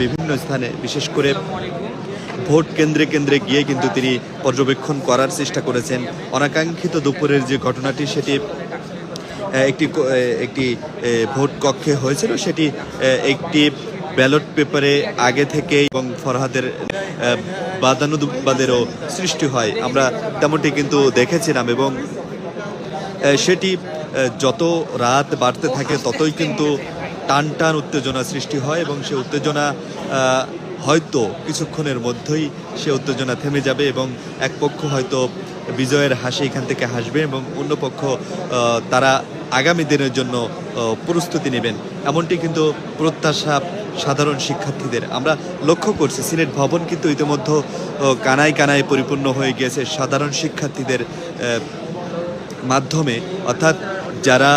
বিভিন্ন স্থানে, বিশেষ করে ভোট কেন্দ্রে কেন্দ্রে গিয়ে কিন্তু তিনি পর্যবেক্ষণ করার চেষ্টা করেছেন। অনাকাঙ্ক্ষিত দুপুরের যে ঘটনাটি, সেটি একটি একটি ভোট কক্ষে হয়েছিল। সেটি একটি ব্যালট পেপারে আগে থেকে এবং ফরহাদের বাদানুবাদেরও সৃষ্টি হয়। আমরা তেমনটি কিন্তু দেখেছিলাম এবং সেটি যত রাত বাড়তে থাকে, ততই কিন্তু টান টান উত্তেজনা সৃষ্টি হয় এবং সে উত্তেজনা হয়তো কিছুক্ষণের মধ্যেই সে উত্তেজনা থেমে যাবে এবং এক পক্ষ হয়তো বিজয়ের হাসি এখান থেকে হাসবে এবং অন্য পক্ষ তারা আগামী দিনের জন্য প্রস্তুতি নেবেন। এমনটি কিন্তু প্রত্যাশা সাধারণ শিক্ষার্থীদের। আমরা লক্ষ্য করছি সিলেট ভবন কিন্তু ইতিমধ্যে কানায় কানায় পরিপূর্ণ হয়ে গিয়েছে সাধারণ শিক্ষার্থীদের মাধ্যমে। অর্থাৎ যারা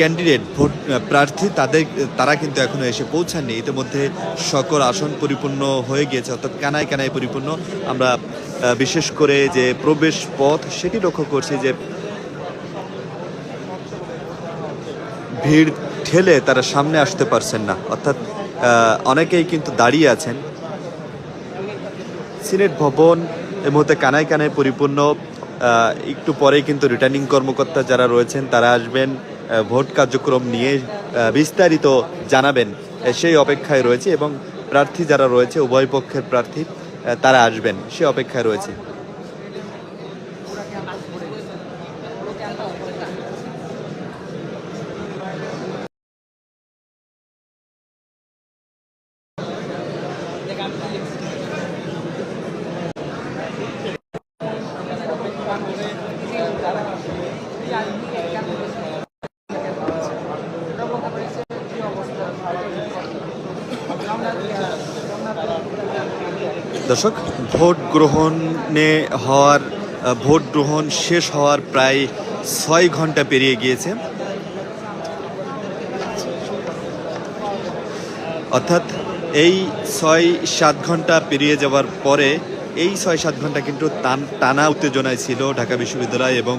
ক্যান্ডিডেট ভোট প্রার্থী তাদের, তারা কিন্তু এখনও এসে পৌঁছাননি। ইতিমধ্যে সকল আসন পরিপূর্ণ হয়ে গিয়েছে, অর্থাৎ কানায় কানায় পরিপূর্ণ। আমরা বিশেষ করে যে প্রবেশ পথ সেটি লক্ষ্য করছি যে ভিড় ঠেলে তারা সামনে আসতে পারছেন না। অর্থাৎ অনেকেই কিন্তু দাঁড়িয়ে আছেন। সিনেট ভবন এই মুহূর্তে কানায় কানায় পরিপূর্ণ। একটু পরেই কিন্তু রিটার্নিং কর্মকর্তা যারা রয়েছেন, তারা আসবেন। ভোট কার্যক্রম নিয়ে বিস্তারিত জানাবেন। সেই অপেক্ষায় রয়েছে এবং প্রার্থী যারা রয়েছে, উভয় পক্ষের প্রার্থী তারা আসবেন। সে অপেক্ষায় রয়েছে। দর্শক, ভোট গ্রহণে হওয়ার ভোট গ্রহণ শেষ হওয়ার প্রায় ছয় ঘণ্টা পেরিয়ে গিয়েছে। অর্থাৎ এই ছয় সাত ঘণ্টা পেরিয়ে যাওয়ার পরে এই ছয় সাত ঘণ্টা কিন্তু টান উত্তেজনায় ছিল ঢাকা বিশ্ববিদ্যালয় এবং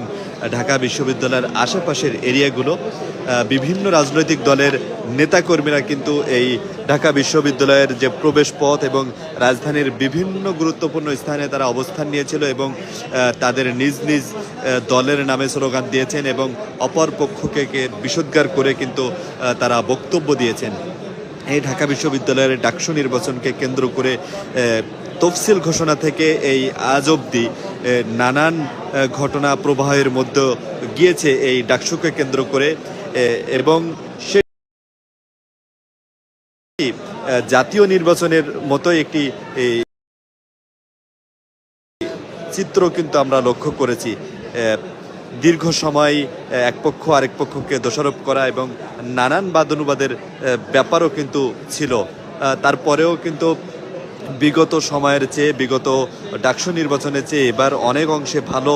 ঢাকা বিশ্ববিদ্যালয়ের আশেপাশের এরিয়াগুলো। বিভিন্ন রাজনৈতিক দলের নেতাকর্মীরা কিন্তু এই ঢাকা বিশ্ববিদ্যালয়ের যে প্রবেশ পথ এবং রাজধানীর বিভিন্ন গুরুত্বপূর্ণ স্থানে তারা অবস্থান নিয়েছিল এবং তাদের নিজ নিজ দলের নামে স্লোগান দিয়েছেন এবং অপর পক্ষকে কে বিষোদ্গার করে কিন্তু তারা বক্তব্য দিয়েছেন। এই ঢাকা বিশ্ববিদ্যালয়ের ডাকসু নির্বাচনকে কেন্দ্র করে তফসিল ঘোষণা থেকে এই আজ অবধি নানান ঘটনা প্রবাহের মধ্যে গিয়েছে এই ডাকসুকে কেন্দ্র করে এবং সে জাতীয় নির্বাচনের মতো একটি চিত্র কিন্তু আমরা লক্ষ্য করেছি দীর্ঘ সময় এক পক্ষ আরেক পক্ষকে দোষারোপ করা এবং নানান বাদ অনুবাদের ব্যাপারও কিন্তু ছিল। তারপরেও কিন্তু বিগত সময়ের চেয়ে, বিগত ডাকসু নির্বাচনের চেয়ে এবার অনেক অংশে ভালো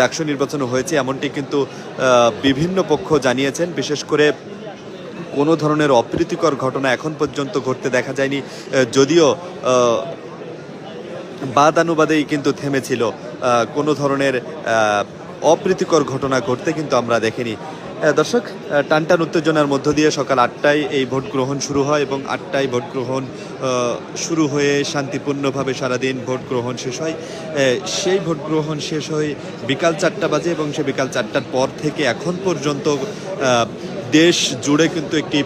ডাকসু নির্বাচন হয়েছে এমনটি কিন্তু বিভিন্ন পক্ষ জানিয়েছেন। বিশেষ করে কোনো ধরনের অপ্রীতিকর ঘটনা এখন পর্যন্ত ঘটতে দেখা যায়নি যদিও বাদানুবাদেই কিন্তু থেমেছিল কোনো ধরনের অপ্রীতিকর ঘটনা ঘটতে কিন্তু আমরা দেখিনি। দর্শক টানটান উত্তেজনার মধ্য দিয়ে সকাল আটটায় এই ভোট গ্রহণ শুরু হয় এবং আটটায় ভোট গ্রহণ শুরু হয়ে শান্তিপূর্ণভাবে সারাদিন ভোট গ্রহণ শেষ হয়। সেই ভোট গ্রহণ শেষ হয়ে বিকাল চারটা বাজে এবং সে বিকাল চারটার পর থেকে এখন পর্যন্ত দেশ জুড়ে কিন্তু একটি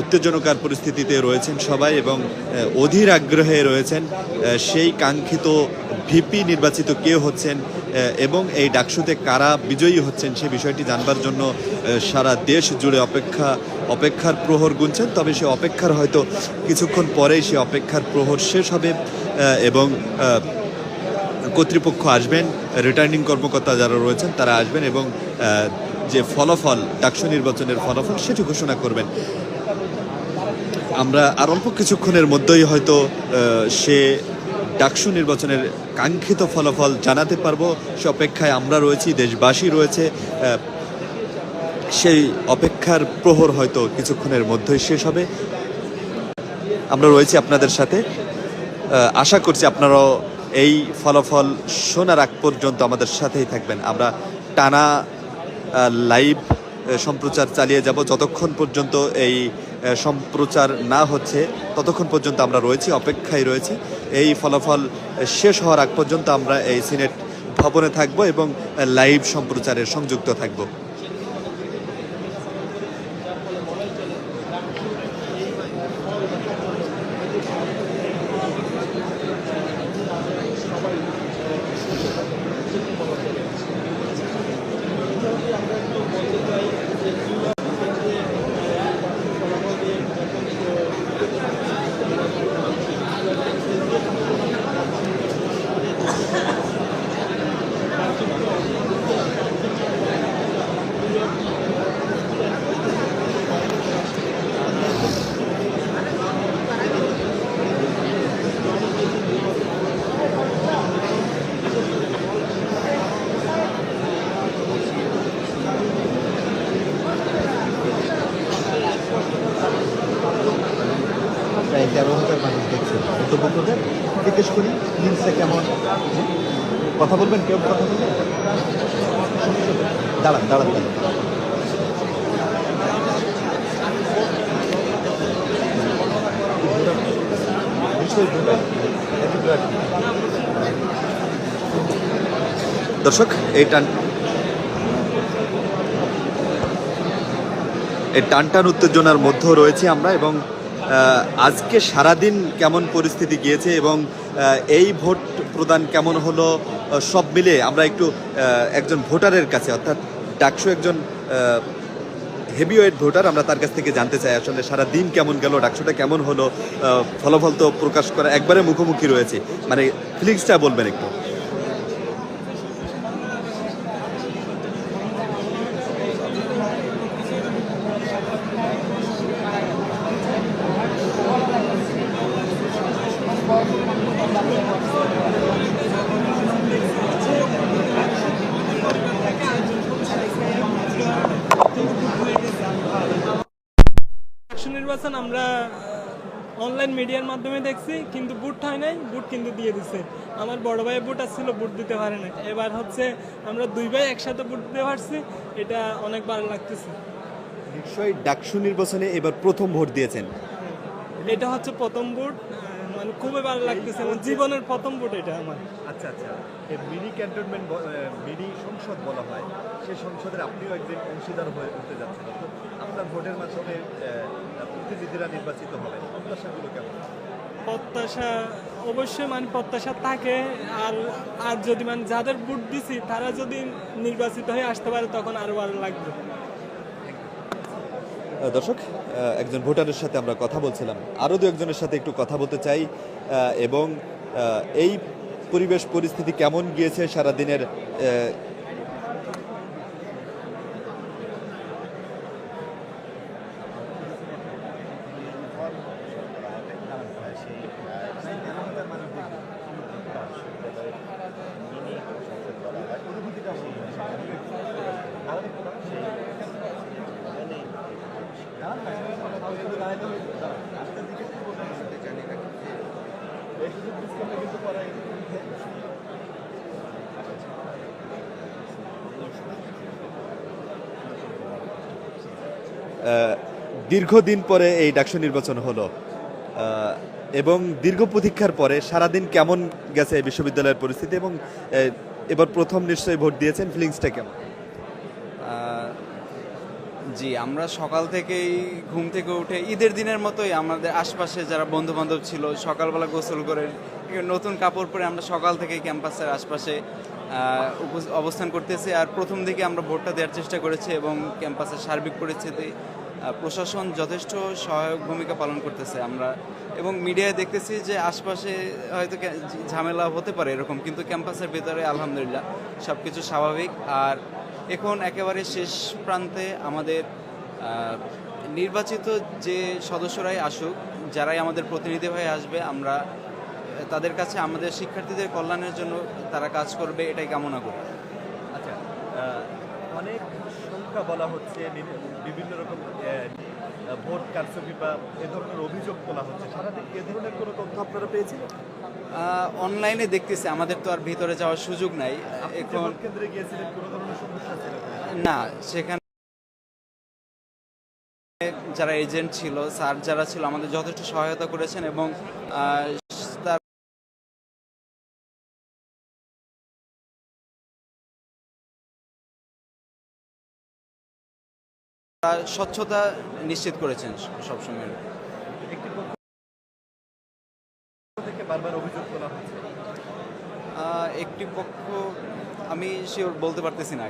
উত্তেজনকার পরিস্থিতিতে রয়েছেন সবাই এবং অধীর আগ্রহে রয়েছেন সেই কাঙ্ক্ষিত ভিপি নির্বাচিত কে হচ্ছেন এবং এই ডাকসুতে কারা বিজয়ী হচ্ছেন সে বিষয়টি জানবার জন্য সারা দেশ জুড়ে অপেক্ষা, অপেক্ষার প্রহর গুনছেন। তবে সে অপেক্ষার হয়তো কিছুক্ষণ পরেই সে অপেক্ষার প্রহর শেষ হবে এবং কর্তৃপক্ষ আসবেন। রিটার্নিং কর্মকর্তা যারা রয়েছেন তারা আসবেন এবং যে ফলাফল, ডাকসু নির্বাচনের ফলাফল সেটি ঘোষণা করবেন। আমরা আর অল্প কিছুক্ষণের মধ্যেই হয়তো সে ডাকসু নির্বাচনের কাঙ্ক্ষিত ফলাফল জানাতে পারব। সে অপেক্ষায় আমরা রয়েছি, দেশবাসী রয়েছে। সেই অপেক্ষার প্রহর হয়তো কিছুক্ষণের মধ্যেই শেষ হবে। আমরা রয়েছি আপনাদের সাথে। আশা করছি আপনারাও এই ফলাফল শোনার আগ পর্যন্ত আমাদের সাথেই থাকবেন। আমরা টানা লাইভ সম্প্রচার চালিয়ে যাব। যতক্ষণ পর্যন্ত এই সম্প্রচার না হচ্ছে, ততক্ষণ পর্যন্ত আমরা রয়েছি, অপেক্ষায় রয়েছি। এই ফলাফল শেষ হওয়ার আগ পর্যন্ত আমরা এই সিনেট ভবনে থাকব এবং লাইভ সম্প্রচারে সংযুক্ত থাকব। কথা বলবেন? কেউ কথা বলবেন? দাঁড়ান দাঁড়ান দাঁড়ান। দর্শক, এই টান এই টানটান উত্তেজনার মধ্যেও রয়েছি আমরা এবং আজকে সারাদিন কেমন পরিস্থিতি গিয়েছে এবং এই ভোট প্রদান কেমন হলো সব মিলে আমরা একটু একজন ভোটারের কাছে, অর্থাৎ ডাকসু একজন হেভিওয়েট ভোটার, আমরা তার কাছ থেকে জানতে চাই আসলে সারা দিন কেমন গেল, ডাকসুটা কেমন হলো ফলাফল তো প্রকাশ করা একবারে মুখোমুখি রয়েছে। মানে ফিলিংসটা বলবেন একটু। নির্বাচন আমরা অনলাইন মিডিয়ার মাধ্যমে দেখছি কিন্তু বুট হয় নাই বুট কিন্তু দিয়ে দিছে। আমার বড় ভাই বুট আসছিল বুট দিতে পারে না এবার হচ্ছে আমরা দুই ভাই একসাথে বুট দিতে পারছি এটা অনেক ভালো লাগতেছে। নিশ্চয়ই ডাকসু নির্বাচনে এবার প্রথম ভোট দিয়েছেন। এটা হচ্ছে প্রথম বুট আহ, মানে খুবই ভালো লাগতেছে আমার জীবনের প্রথম বুট এটা আমার। আচ্ছা আচ্ছা। এই মিনি ক্যান্টনমেন্ট মিনি সংসদ বলা হয় সেই সংসদের আপনিও একজন অংশীদার হয়ে হতে যাচ্ছেন। আপনার ভোটের মাধ্যমে প্রতিনিধিরা নির্বাচিত হবেন প্রত্যাশাগুলো কেমন? প্রত্যাশা অবশ্যই মানে প্রত্যাশা থাকে আর আর যদি মানে যাদের ভোট দিছি তারা যদি নির্বাচিত হয়ে আসতে পারে তখন আরও ভালো লাগবে। দর্শক একজন ভোটারের সাথে আমরা কথা বলছিলাম। আরও দু একজনের সাথে একটু কথা বলতে চাই এবং এই পরিবেশ পরিস্থিতি কেমন গিয়েছে সারা দীর্ঘদিন পরে এই ডাকসু নির্বাচন হলো। এবং দীর্ঘ প্রতীক্ষার পরে সারাদিন কেমন গেছে বিশ্ববিদ্যালয়ের পরিস্থিতি এবং এবার প্রথম নিশ্চয়ই ভোট দিয়েছেন ফিলিংসটা কেমন? জি, আমরা সকাল থেকেই ঘুম থেকে উঠে ঈদের দিনের মতোই আমাদের আশপাশে যারা বন্ধু বান্ধব ছিল, সকালবেলা গোসল করে নতুন কাপড় পরে আমরা সকাল থেকে ক্যাম্পাসের আশপাশে অবস্থান করতেছি। আর প্রথম দিকে আমরা ভোটটা দেওয়ার চেষ্টা করেছি এবং ক্যাম্পাসের সার্বিক পরিস্থিতি প্রশাসন যথেষ্ট সহায়ক ভূমিকা পালন করতেছে আমরা। এবং মিডিয়ায় দেখতেছি যে আশপাশে হয়তো ঝামেলা হতে পারে এরকম, কিন্তু ক্যাম্পাসের ভেতরে আলহামদুলিল্লাহ সব কিছু স্বাভাবিক। আর এখন একেবারে শেষ প্রান্তে আমাদের নির্বাচিত যে সদস্যরাই আসুক, যারাই আমাদের প্রতিনিধি হয়ে আসবে, আমরা, তাদের কাছে আমাদের শিক্ষার্থীদের কল্যাণের জন্য তারা কাজ করবে, এটাই কামনা করি। আচ্ছা অনেক সংখ্যা বলা হচ্ছে, বিভিন্ন রকম ভোট কারচুপি বা এ ধরনের অভিযোগ তোলা হচ্ছে সারাদিন এ ধরনের কোনো তথ্য আপনারা পেয়েছিলেন অনলাইনে দেখতেছি আমাদের তো আর ভিতরে যাওয়ার সুযোগ নাই। এখন কেন্দ্রে গিয়েছিলেন কোনো ধরনের সমস্যা ছিল না সেখানে যারা এজেন্ট ছিল স্যার যারা ছিল আমাদের যথেষ্ট সহায়তা করেছেন এবং তার স্বচ্ছতা নিশ্চিত করেছেন সবসময়। একটি পক্ষ আমি শিওর বলতে পারতেছি না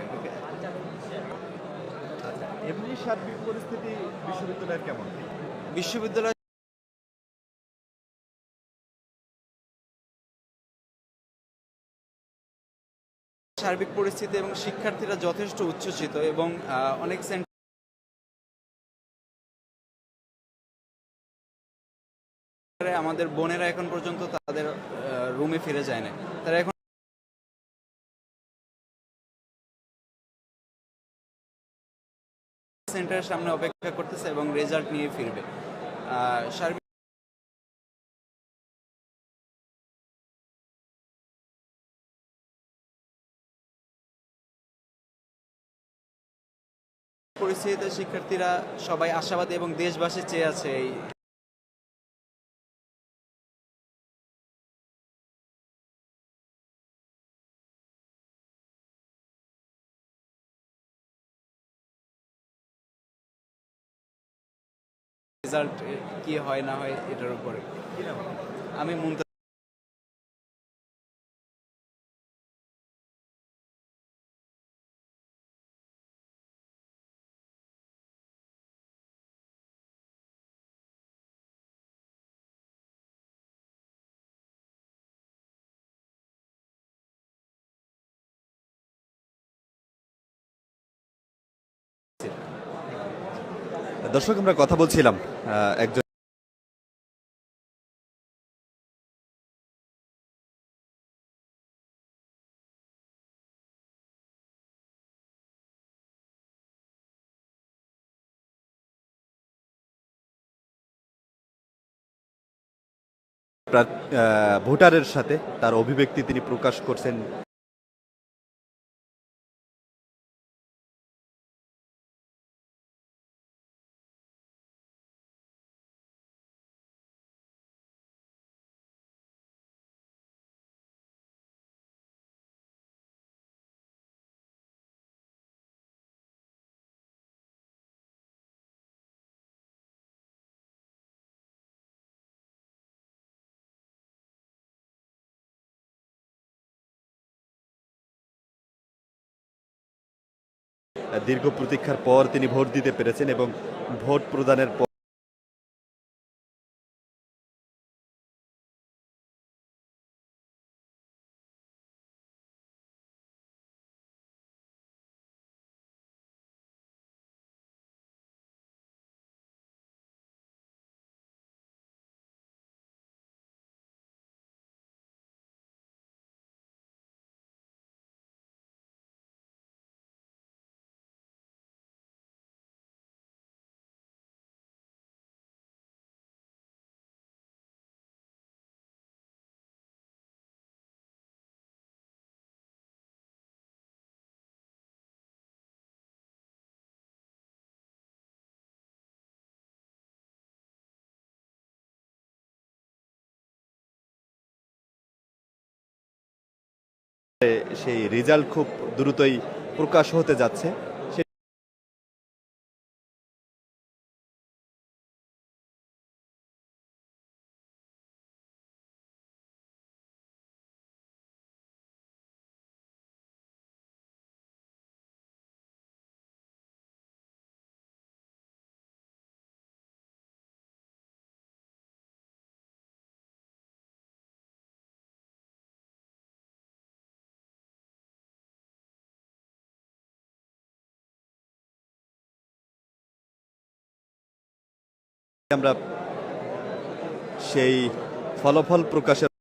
এমনি সার্বিক পরিস্থিতি বিশ্ববিদ্যালয়ের কেমন? বিশ্ববিদ্যালয় সার্বিক পরিস্থিতি এবং শিক্ষার্থীরা যথেষ্ট উচ্ছ্বসিত এবং অনেক আমাদের বোনেরা এখন পর্যন্ত তাদের রুমে ফিরে যায় না তারা এখন সেন্টারের সামনে অপেক্ষা করতেছে এবং রেজাল্ট নিয়ে ফিরবে। পরিস্থিতিতে শিক্ষার্থীরা সবাই আশাবাদী এবং দেশবাসী চেয়ে আছে এই রেজাল্ট কি হয় না হয় এটার উপরে? আমি মুমতাজ দর্শক আমরা কথা বলছিলাম একজন ভোটারের সাথে তার অভিব্যক্তি তিনি প্রকাশ করছেন দীর্ঘ প্রতীক্ষার পর তিনি ভোট দিতে পেরেছেন এবং ভোট প্রদানের পর সেই রেজাল্ট খুব দ্রুতই প্রকাশ হতে যাচ্ছে। আমরা সেই ফলাফল প্রকাশের